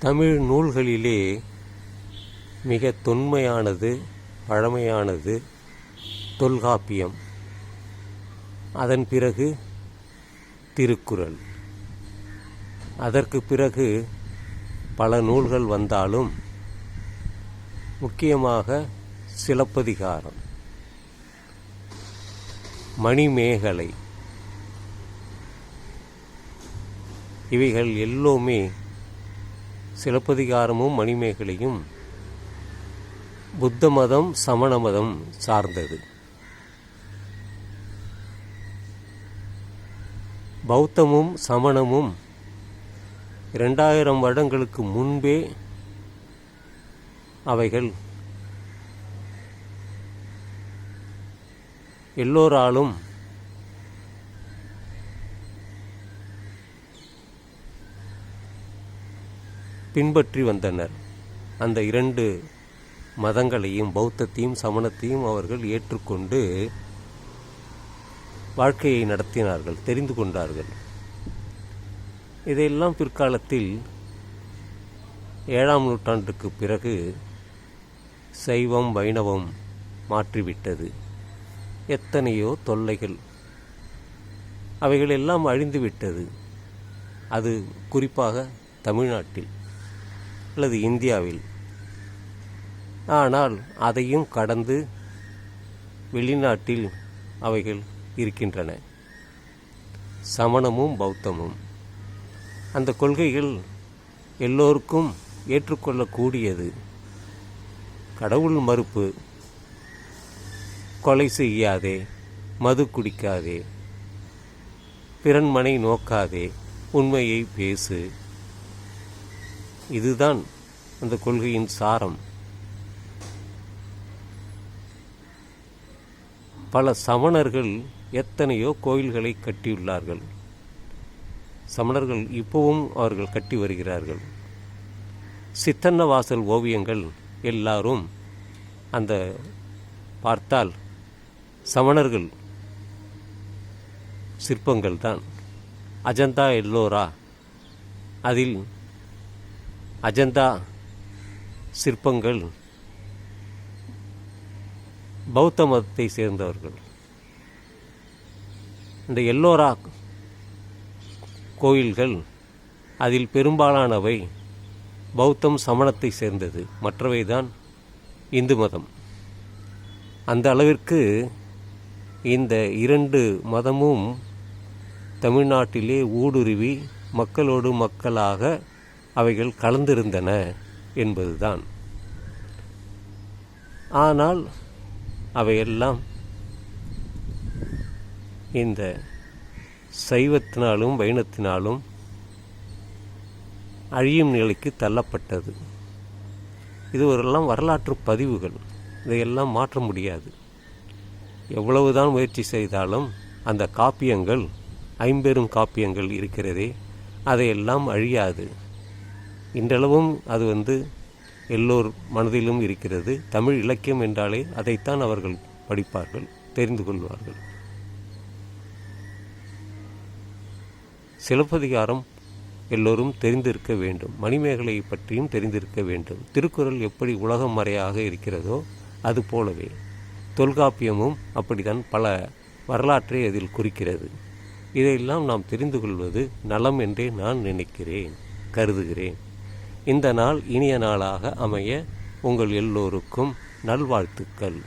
தமிழ் நூல்களிலே மிக தொன்மையானது பழமையானது தொல்காப்பியம். அதன் பிறகு திருக்குறள். அதற்கு பிறகு பல நூல்கள் வந்தாலும் முக்கியமாக சிலப்பதிகாரம். மணிமேகலை. இவைகள் எல்லோமே சிலப்பதிகாரமும் மணிமேகலையும் புத்த மதம் சமண மதம் சார்ந்தது. பௌத்தமும் சமணமும் இரண்டாயிரம் வருடங்களுக்கு முன்பே அவைகள் எல்லோராலும் பின்பற்றி வந்தனர். அந்த இரண்டு மதங்களையும் பௌத்தத்தையும் சமணத்தையும் அவர்கள் ஏற்றுக்கொண்டு வாழ்க்கையை நடத்தினார்கள் தெரிந்து கொண்டார்கள். இதையெல்லாம் பிற்காலத்தில் ஏழாம் நூற்றாண்டுக்கு பிறகு சைவம் வைணவம் மாற்றிவிட்டது. எத்தனையோ தொல்லைகள் அவைகள் எல்லாம் அழிந்துவிட்டது. அது குறிப்பாக தமிழ்நாட்டில். அல்லது இந்தியாவில். ஆனால் அதையும் கடந்து வெளிநாட்டில் அவைகள் இருக்கின்றன. சமணமும் பௌத்தமும். அந்த கொள்கைகள் எல்லோருக்கும் ஏற்றுக்கொள்ளக்கூடியது. கடவுள் மறுப்பு. கொலை செய்யாதே மது குடிக்காதே பிறன்மனை நோக்காதே உண்மையை பேசு. இதுதான் அந்த கொள்கையின் சாரம். பல சமணர்கள் எத்தனையோ கோயில்களை கட்டியுள்ளார்கள். சமணர்கள் இப்போவும் அவர்கள் கட்டி வருகிறார்கள். சித்தன்னவாசல் ஓவியங்கள் எல்லாரும் அந்த பார்த்தால் சமணர்கள் சிற்பங்கள் தான் அஜந்தா எல்லோரா? அதில் அஜந்தா சிற்பங்கள் பௌத்த மதத்தை சேர்ந்தவர்கள். இந்த எல்லோரா கோயில்கள் அதில் பெரும்பாலானவை பௌத்தம் சமணத்தை சேர்ந்தது. மற்றவை தான் இந்து மதம். அந்த அளவிற்கு இந்த இரண்டு மதமும் தமிழ்நாட்டிலே ஊடுருவி மக்களோடு மக்களாக அவைகள் கலந்திருந்தன என்பதுதான். ஆனால் அவையெல்லாம் இந்த சைவத்தினாலும் வைணத்தினாலும் அழியும் நிலைக்கு தள்ளப்பட்டது. இதுவரெல்லாம் வரலாற்று பதிவுகள். இதையெல்லாம் மாற்ற முடியாது. எவ்வளவுதான் முயற்சி செய்தாலும் அந்த காப்பியங்கள் ஐம்பெரும் காப்பியங்கள் இருக்கிறதே அதையெல்லாம் அழியாது. இன்றளவும் அது வந்து எல்லோர் மனதிலும் இருக்கிறது. தமிழ் இலக்கியம் என்றாலே அதைத்தான் அவர்கள் படிப்பார்கள் தெரிந்து கொள்வார்கள். சிலப்பதிகாரம் எல்லோரும் தெரிந்திருக்க வேண்டும். மணிமேகலையை பற்றியும் தெரிந்திருக்க வேண்டும். திருக்குறள் எப்படி உலகம் மறையாக இருக்கிறதோ அது போலவே தொல்காப்பியமும் அப்படித்தான் பல வரலாற்றை அதில் குறிக்கிறது. இதையெல்லாம் நாம் தெரிந்து கொள்வது நலம் என்றே நான் நினைக்கிறேன் கருதுகிறேன். இந்த நாள் இனிய நாளாக அமைய உங்கள் எல்லோருக்கும் நல்வாழ்த்துக்கள்.